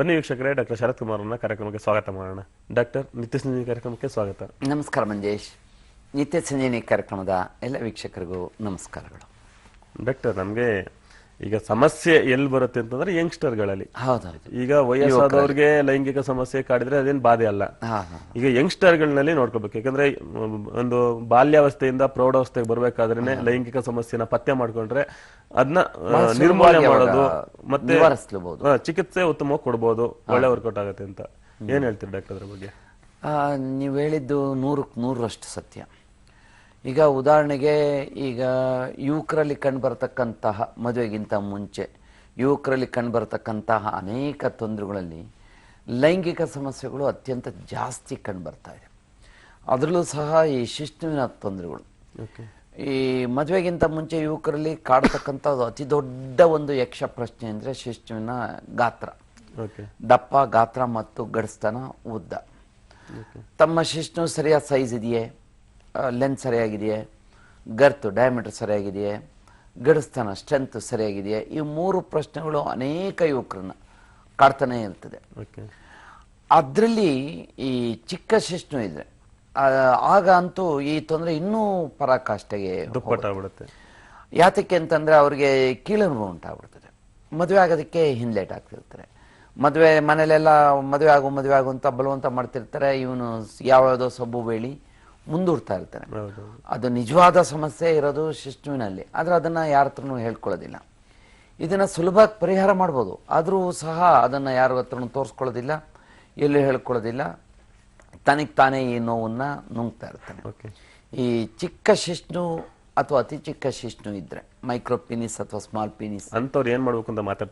ಬನ್ನಿ ವೀಕ್ಷಕರೇ ಡಾಕ್ಟರ್ ಶರತ್ ಕುಮಾರ್ ಅವರನ್ನ ಕಾರ್ಯಕ್ರಮಕ್ಕೆ ಸ್ವಾಗತ ಮಾಡೋಣ. ಡಾಕ್ಟರ್ ನಿತ್ಯ ಸಂಜೀವಿನಿ ಕಾರ್ಯಕ್ರಮಕ್ಕೆ ಸ್ವಾಗತ. ನಮಸ್ಕಾರ ಮಂಜೇಶ್. ನಿತ್ಯ ಸಂಜೀವಿನಿ ಕಾರ್ಯಕ್ರಮದ ಎಲ್ಲ ವೀಕ್ಷಕರಿಗೂ ನಮಸ್ಕಾರಗಳು. ಡಾಕ್ಟರ್ ನಮ್ಗೆ ಈಗ ಸಮಸ್ಯೆ ಎಲ್ಲಿ ಬರುತ್ತೆ ಅಂತಂದ್ರೆ ಯಂಗ್ಸ್ಟರ್ಗಳಲ್ಲಿ. ಗಳಲ್ಲಿ ಈಗ ವಯಸ್ಸಾದವ್ರಿಗೆ ಲೈಂಗಿಕ ಸಮಸ್ಯೆ ಕಾಡಿದ್ರೆ ಅದೇನ್ ಬಾಧೆ ಅಲ್ಲ. ಈಗ ಯಂಗ್ಸ್ಟರ್ಗಳಲ್ಲಿ ಯಂಗ್ಸ್ಟರ್ಗಳಲ್ಲಿ ನೋಡ್ಕೋಬೇಕು. ಯಾಕಂದ್ರೆ ಒಂದು ಬಾಲ್ಯಾವಸ್ಥೆಯಿಂದ ಪ್ರೌಢಾವಸ್ಥೆಗೆ ಬರ್ಬೇಕಾದ್ರೆ ಲೈಂಗಿಕ ಸಮಸ್ಯೆನ ಪತ್ತೆ ಮಾಡ್ಕೊಂಡ್ರೆ ಅದನ್ನ ನಿರ್ಮೂಲನೆ ಮಾಡೋದು ಮತ್ತೆ ಚಿಕಿತ್ಸೆ ಉತ್ತಮವಾಗಿ ಕೊಡ್ಬೋದು ಒಳ್ಳೆ ವರ್ಕೌಟ್ ಆಗುತ್ತೆ ಅಂತ. ಏನ್ ಹೇಳ್ತೀರಿ ಡಾಕ್ಟರ್ ಅದ್ರ ಬಗ್ಗೆ? ಆ, ನೀವು ಹೇಳಿದ್ದು ನೂರಕ್ಕೆ ನೂರರಷ್ಟು ಸತ್ಯ. ಈಗ ಉದಾಹರಣೆಗೆ ಈಗ ಯುವಕರಲ್ಲಿ ಕಂಡುಬರ್ತಕ್ಕಂತಹ ಮದುವೆಗಿಂತ ಮುಂಚೆ ಯುವಕರಲ್ಲಿ ಕಂಡುಬರ್ತಕ್ಕಂತಹ ಅನೇಕ ತೊಂದರೆಗಳಲ್ಲಿ ಲೈಂಗಿಕ ಸಮಸ್ಯೆಗಳು ಅತ್ಯಂತ ಜಾಸ್ತಿ ಕಂಡುಬರ್ತಾ ಇದೆ. ಅದರಲ್ಲೂ ಸಹ ಈ ಶಿಸ್ತುವಿನ ತೊಂದರೆಗಳು. ಓಕೆ. ಈ ಮದುವೆಗಿಂತ ಮುಂಚೆ ಯುವಕರಲ್ಲಿ ಕಾಡ್ತಕ್ಕಂಥ ಅತಿ ದೊಡ್ಡ ಒಂದು ಯಕ್ಷ ಪ್ರಶ್ನೆ ಅಂದರೆ ಶಿಸ್ತುವಿನ ಗಾತ್ರ. ಓಕೆ. ದಪ್ಪ ಗಾತ್ರ ಮತ್ತು ಗಡಸ್ತನ ಉದ್ದ. ತಮ್ಮ ಶಿಸ್ತು ಸರಿಯಾದ ಸೈಜ್ ಇದೆಯೇ? ಲೆಂತ್ ಸರಿಯಾಗಿದೆಯೇ? ಗರ್ತು ಡಯಾಮೀಟರ್ ಸರಿಯಾಗಿದೆಯೇ? ಗಡಸ್ತನ ಸ್ಟ್ರೆಂತ್ ಸರಿಯಾಗಿದೆಯೇ? ಈ ಮೂರು ಪ್ರಶ್ನೆಗಳು ಅನೇಕ ಯುವಕರನ್ನ ಕಾಡ್ತಾನೆ ಇರ್ತದೆ. ಅದರಲ್ಲಿ ಈ ಚಿಕ್ಕ ಶಿಷ್ಣು ಇದ್ರೆ ಆಗ ಅಂತೂ ಈ ತೊಂದರೆ ಇನ್ನೂ ಪರಾಕಾಷ್ಠೆಗೆ ದುಪ್ಪಟ್ಟ ಆಗ್ಬಿಡುತ್ತೆ ಯಾತಕ್ಕೆ ಅಂತಂದ್ರೆ ಅವ್ರಿಗೆ ಕೀಳನುಭವ ಉಂಟಾಗ್ಬಿಡ್ತದೆ. ಮದುವೆ ಆಗೋದಕ್ಕೆ ಹಿಂದೇಟ್ ಆಗ್ತಿರ್ತಾರೆ. ಮದುವೆ ಮನೇಲೆಲ್ಲ ಮದುವೆ ಆಗು ಮದುವೆ ಆಗು ಅಂತ ಬಲವಂತ ಮಾಡ್ತಿರ್ತಾರೆ. ಇವನು ಯಾವ್ಯಾವುದೋ ಸಬ್ಬು ಬೇಳಿ ಮುಂದೂಡ್ತಾ ಇರ್ತಾನೆ ಅದು ನಿಜವಾದ ಸಮಸ್ಯೆ ಇರೋದು ಶಿಷ್ಣುವಿನಲ್ಲಿ ಆದರೆ ಅದನ್ನು ಯಾರ ಹತ್ರನು ಹೇಳ್ಕೊಳ್ಳೋದಿಲ್ಲ. ಇದನ್ನು ಸುಲಭವಾಗಿ ಪರಿಹಾರ ಮಾಡ್ಬೋದು. ಆದರೂ ಸಹ ಅದನ್ನು ಯಾರ ಹತ್ರನೂ ತೋರಿಸ್ಕೊಳ್ಳೋದಿಲ್ಲ ಎಲ್ಲೂ ಹೇಳ್ಕೊಳ್ಳೋದಿಲ್ಲ. ತನಗೆ ತಾನೇ ಈ ನೋವನ್ನು ನುಂಗ್ತಾ ಇರ್ತಾನೆ. ಓಕೆ. ಈ ಚಿಕ್ಕ ಶಿಷ್ಣು ಅಥವಾ ಅತಿ ಚಿಕ್ಕ ಶಿಷ್ಣು ಇದ್ರೆ ಮೈಕ್ರೋ ಪೀನಿಸ್ ಅಥವಾ ಸ್ಮಾಲ್ ಪೀನಿಸ್. ಅಂತವ್ರು ಏನ್ ಮಾಡ್ಬೇಕು ಅಂತ ಮಾತಾಡ್ತಾರೆ